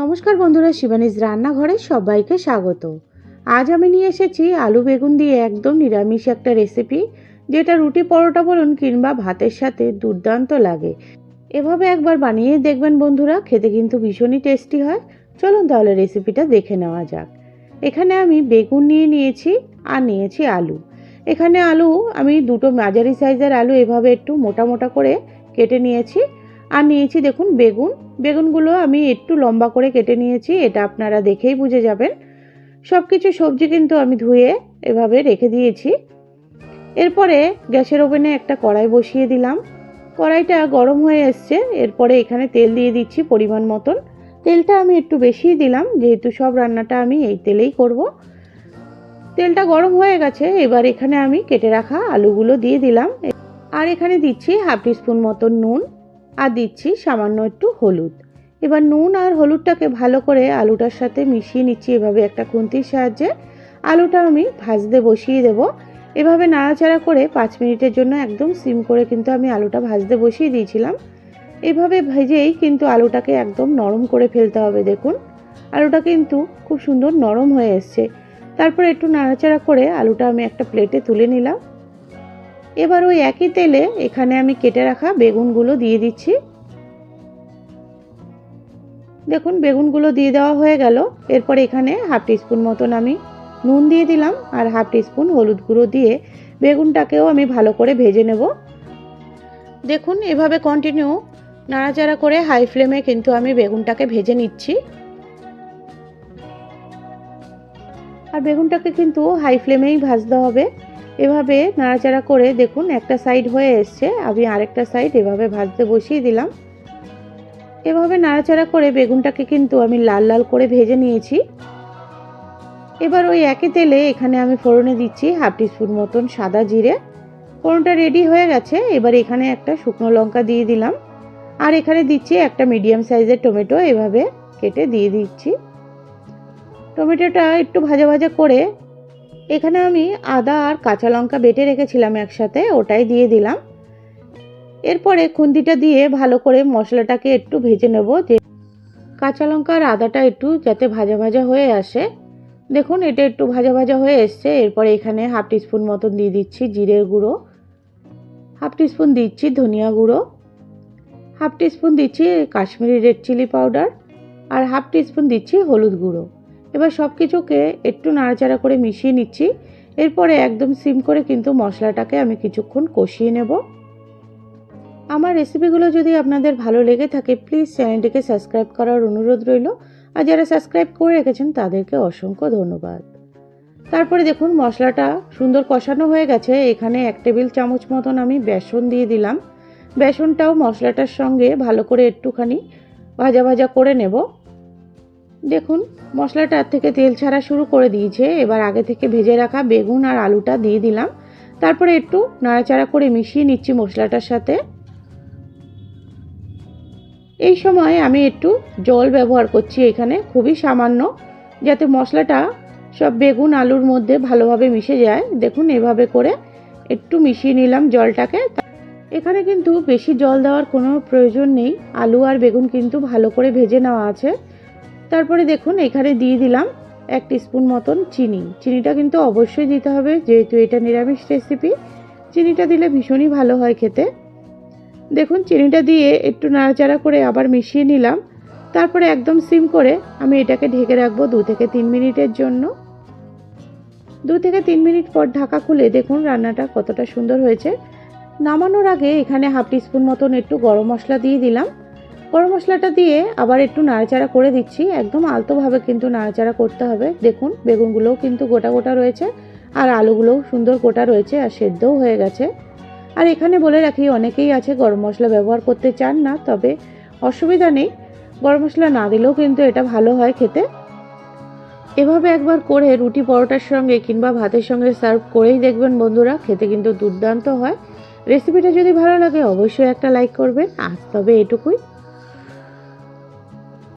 নমস্কার বন্ধুরা, শিবানীজ রান্নাঘরে সবাইকে স্বাগত। আজ আমি নিয়ে এসেছি আলু বেগুন দিয়ে একদম নিরামিষ একটা রেসিপি যেটা রুটি পরোটা বলুন কিংবা ভাতের সাথে দুর্দান্ত লাগে। এভাবে একবার বানিয়ে দেখবেন বন্ধুরা, খেতে কিন্তু ভীষণই টেস্টি হয়। চলুন তাহলে রেসিপিটা দেখে নেওয়া যাক। এখানে আমি বেগুন নিয়ে নিয়েছি আর নিয়েছি আলু। এখানে আলু, আমি দুটো মাঝারি সাইজের আলু এভাবে একটু মোটা মোটা করে কেটে নিয়েছি। আর নিয়েছি দেখুন বেগুন। বেগুনগুলো আমি একটু লম্বা করে কেটে নিয়েছি, এটা আপনারা দেখেই বুঝে যাবেন। সব কিছু সবজি কিন্তু আমি ধুয়ে এভাবে রেখে দিয়েছি। এরপরে গ্যাসের ওভেনে একটা কড়াই বসিয়ে দিলাম। কড়াইটা গরম হয়ে এসছে, এরপরে এখানে তেল দিয়ে দিচ্ছি পরিমাণ মতন। তেলটা আমি একটু বেশিই দিলাম, যেহেতু সব রান্নাটা আমি এই তেলেই করব। তেলটা গরম হয়ে গেছে, এবার এখানে আমি কেটে রাখা আলুগুলো দিয়ে দিলাম। আর এখানে দিচ্ছি হাফ টিস্পুন মতন নুন। আর দিচ্ছি সামান্য একটু হলুদ। এবার নুন আর হলুদটাকে ভালো করে আলুটার সাথে মিশিয়ে নিচ্ছি এভাবে একটা খুন্তির সাহায্যে। আলুটা আমি ভাজতে বসিয়ে দেব। এভাবে নাড়াচাড়া করে পাঁচ মিনিটের জন্য একদম সিম করে কিন্তু আমি আলুটা ভাজতে বসিয়ে দিয়েছিলাম। এভাবে ভেজেই কিন্তু আলুটাকে একদম নরম করে ফেলতে হবে, দেখুন। আলুটা কিন্তু খুব সুন্দর নরম হয়ে এসছে। তারপর একটু নাড়াচাড়া করে আলুটা আমি একটা প্লেটে তুলে নিলাম। এবার ওই একই তেলে এখানে আমি কেটে রাখা বেগুনগুলো দিয়ে দিচ্ছি। দেখুন, বেগুনগুলো দিয়ে দেওয়া হয়ে গেল। এরপর এখানে হাফ টিস্পুন মতন আমি নুন দিয়ে দিলাম আর হাফ টিস্পুন হলুদ গুঁড়ো দিয়ে বেগুনটাকেও আমি ভালো করে ভেজে নেব। দেখুন, এভাবে কন্টিনিউ নাড়াচাড়া করে হাই ফ্লেমে কিন্তু আমি বেগুনটাকে ভেজে নিচ্ছি। আর বেগুনটাকে কিন্তু হাই ফ্লেমেই ভাজতে হবে। এভাবে নাড়াচাড়া করে দেখুন, একটা সাইড হয়ে এসছে। আমি আরেকটা সাইড এভাবে ভাজতে বসিয়ে দিলাম। এভাবে নাড়াচাড়া করে বেগুনটাকে কিন্তু আমি লাল লাল করে ভেজে নিয়েছি। এবার ওই একই তেলে এখানে আমি ফোড়নে দিচ্ছি হাফ টিস্পুন মতন সাদা জিরে। ফোড়নটা রেডি হয়ে গেছে। এবার এখানে একটা শুকনো লঙ্কা দিয়ে দিলাম। আর এখানে দিচ্ছি একটা মিডিয়াম সাইজের টমেটো এভাবে কেটে দিয়ে দিচ্ছি। টমেটোটা একটু ভাজা ভাজা করে এখানে আমি আদা আর কাঁচা লঙ্কা বেটে রেখেছিলাম একসাথে, ওটাই দিয়ে দিলাম। এরপরে খুন্দিটা দিয়ে ভালো করে মশলাটাকে একটু ভেজে নেব যে কাঁচা লঙ্কা আর আদাটা একটু যাতে ভাজা ভাজা হয়ে আসে। দেখুন, এটা একটু ভাজা ভাজা হয়ে এসছে। এরপরে এখানে হাফ টিস্পুন মতন দিয়ে দিচ্ছি জিরের গুঁড়ো। হাফ টিস্পুন দিচ্ছি ধনিয়া গুঁড়ো। হাফ টিস্পুন দিচ্ছি কাশ্মীরি রেড চিলি পাউডার। আর হাফ টিস্পুন দিচ্ছি হলুদ গুঁড়ো। এবার সব কিছুকে একটু নাড়াচাড়া করে মিশিয়ে নিচ্ছি। এরপরে একদম সিম করে কিন্তু মশলাটাকে আমি কিছুক্ষণ কষিয়ে নেব। আমার রেসিপিগুলো যদি আপনাদের ভালো লেগে থাকে, প্লিজ চ্যানেলটিকে সাবস্ক্রাইব করার অনুরোধ রইল। আর যারা সাবস্ক্রাইব করে রেখেছেন, তাদেরকে অসংখ্য ধন্যবাদ। তারপরে দেখুন, মশলাটা সুন্দর কষানো হয়ে গেছে। এখানে এক টেবিল চামচ মতন আমি বেসন দিয়ে দিলাম। বেসনটাও মশলাটার সঙ্গে ভালো করে একটুখানি ভাজা ভাজা করে নেব। দেখুন, মশলাটা থেকে তেল ছাড়া শুরু করে দিয়েছে। এবার আগে থেকে ভেজে রাখা বেগুন আর আলুটা দিয়ে দিলাম। তারপরে একটু নাড়াচাড়া করে মিশিয়ে নিচ্ছি মশলাটার সাথে। এই সময় আমি একটু জল ব্যবহার করছি এখানে, খুবই সামান্য, যাতে মশলাটা সব বেগুন, আলুর মধ্যে ভালোভাবে মিশে যায়। দেখুন, এভাবে করে একটু মিশিয়ে নিলাম জলটাকে। এখানে কিন্তু বেশি জল দেওয়ার কোনো প্রয়োজন নেই। আলু আর বেগুন কিন্তু ভালো করে ভেজে নেওয়া আছে। তারপরে দেখুন, এখানে দিয়ে দিলাম এক টিস্পুন মতন চিনি। চিনিটা কিন্তু অবশ্যই দিতে হবে, যেহেতু এটা নিরামিষ রেসিপি চিনিটা দিলে ভীষণই ভালো হয় খেতে। দেখুন, চিনিটা দিয়ে একটু নাড়াচাড়া করে আবার মিশিয়ে নিলাম। তারপরে একদম সিম করে আমি এটাকে ঢেকে রাখব দু থেকে তিন মিনিটের জন্য। দু থেকে তিন মিনিট পর ঢাকা খুলে দেখুন রান্নাটা কতটা সুন্দর হয়েছে। নামানোর আগে এখানে হাফ টিস্পুন মতন একটু গরম মশলা দিয়ে দিলাম। গরম মশলাটা দিয়ে আবার একটু নাড়াচাড়া করে দিচ্ছি। একদম আলতোভাবে কিন্তু নাড়াচাড়া করতে হবে। দেখুন, বেগুনগুলোও কিন্তু গোটা গোটা রয়েছে আর আলুগুলোও সুন্দর গোটা রয়েছে আর সেদ্ধও হয়ে গেছে। আর এখানে বলে রাখি, অনেকেই আছে গরম মশলা ব্যবহার করতে চান না, তবে অসুবিধা নেই। গরম মশলা না দিলেও কিন্তু এটা ভালো হয় খেতে। এভাবে একবার করে রুটি পরোটার সঙ্গে কিংবা ভাতের সঙ্গে সার্ভ করেই দেখবেন বন্ধুরা, খেতে কিন্তু দুর্দান্ত হয়। রেসিপিটা যদি ভালো লাগে অবশ্যই একটা লাইক করবেন। আজ তবে এটুকুই।